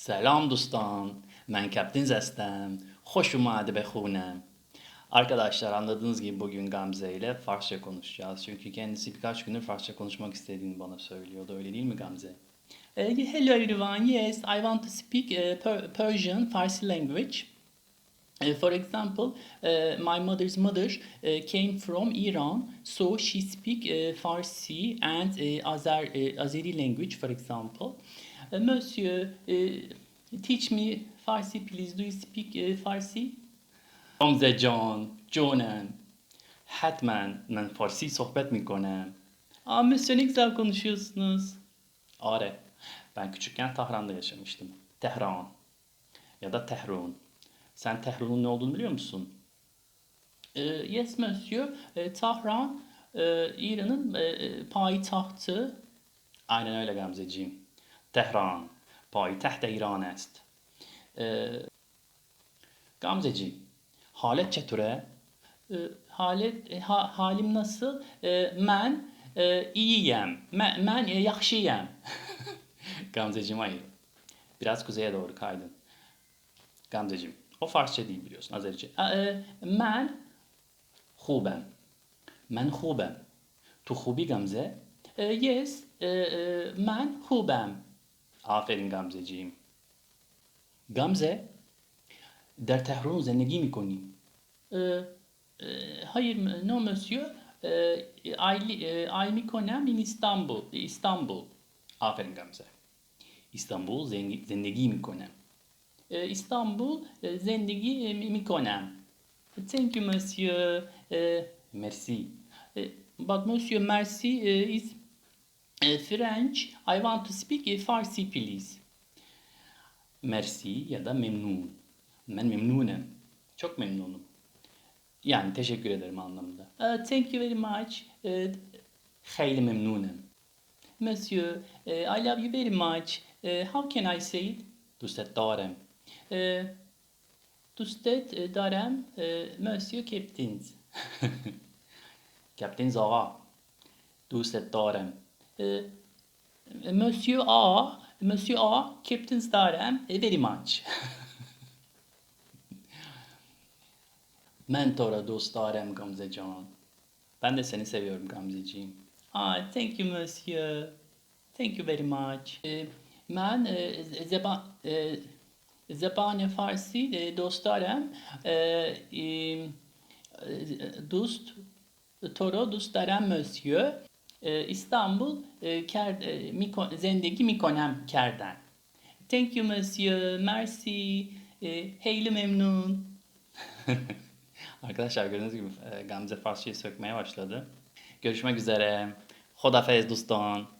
Selam dostan. Ben Kaptan Zestem. Hoşum hadi bexunem. Arkadaşlar anladığınız gibi bugün Gamze ile Farsça konuşacağız. Çünkü kendisi birkaç gündür Farsça konuşmak istediğini bana söylüyordu. Öyle değil mi Gamze? Eh, hello everyone. Yes, I want to speak Per- Persian Farsi language. Uh, for example, uh, my mother's mother uh, came from Iran, so she speak uh, Farsi and uh, Azer, uh, Azeri language, for example. Uh, Uh, monsieur, uh, teach me Farsi please. Do you speak uh, Farsi? Hamza John, Jonan. Hatman, ben Farsi sohbet mi mikonam. Aa, Monsieur ne güzel konuşuyorsunuz. Are, ben küçükken Tahran'da yaşamıştım. Tehran ya da Tehrun. Sen Tehrun'un ne olduğunu biliyor musun? E, yes Monsieur, e, Tahran e, İran'ın e, e, payitahtı. Aynen öyle Gamzeciğim. Tehran. Payitaht İran est. Ee, Gamzeciğim, halet çeture. Ee, halet, e, ha, halim nasıl? Ee, ben e, iyiyim. Ben, ben e, yakşıyım. Hayır. Biraz kuzeye doğru kaydın. Gamzeciğim. O Farsça değil biliyorsun. Azerice. Ee, e, ben hubem. Ben hubem. Tu hubi Gamze? E, yes. E, e, hubem. Aferin Gamzeciğim. Gamze, در تهران زندگی میکنی؟ E, e, hayır, no monsieur. E, ayli, e, ay میکنم in İstanbul. İstanbul. Aferin Gamze. İstanbul zengi- zendegi میکنم. E, İstanbul e, zendegi e, میکنم. Thank you monsieur. E, merci. E, but monsieur merci e, is e, e, French, I want to speak in Farsi please. Merci ya da memnun. Ben memnunem. Çok memnunum. Yani teşekkür ederim anlamında. Uh, thank you very much. Uh, hayli memnunem. Monsieur, uh, I love you very much. Uh, how can I say it? Dostet darem. Uh, Dostet darem, uh, monsieur captains. captains ağa. Dostet darem. Ee, monsieur A, Monsieur A, Captain's Darem, e, very much. Mentora dost Darem Gamzecan. Ben de seni seviyorum Gamzeciğim. Ah, thank you Monsieur. Thank you very much. Ee, ben e, zeba, e, zebane Farsi e, dostlarım e, e, dost Toro Monsieur. E, İstanbul, e, ker, e, Miko, zendegi Mikonem Kerden. Thank you monsieur. Merci. E, heyli memnun. Arkadaşlar gördüğünüz gibi e, Gamze Farsçayı sökmeye başladı. Görüşmek üzere. Hodafez dostan.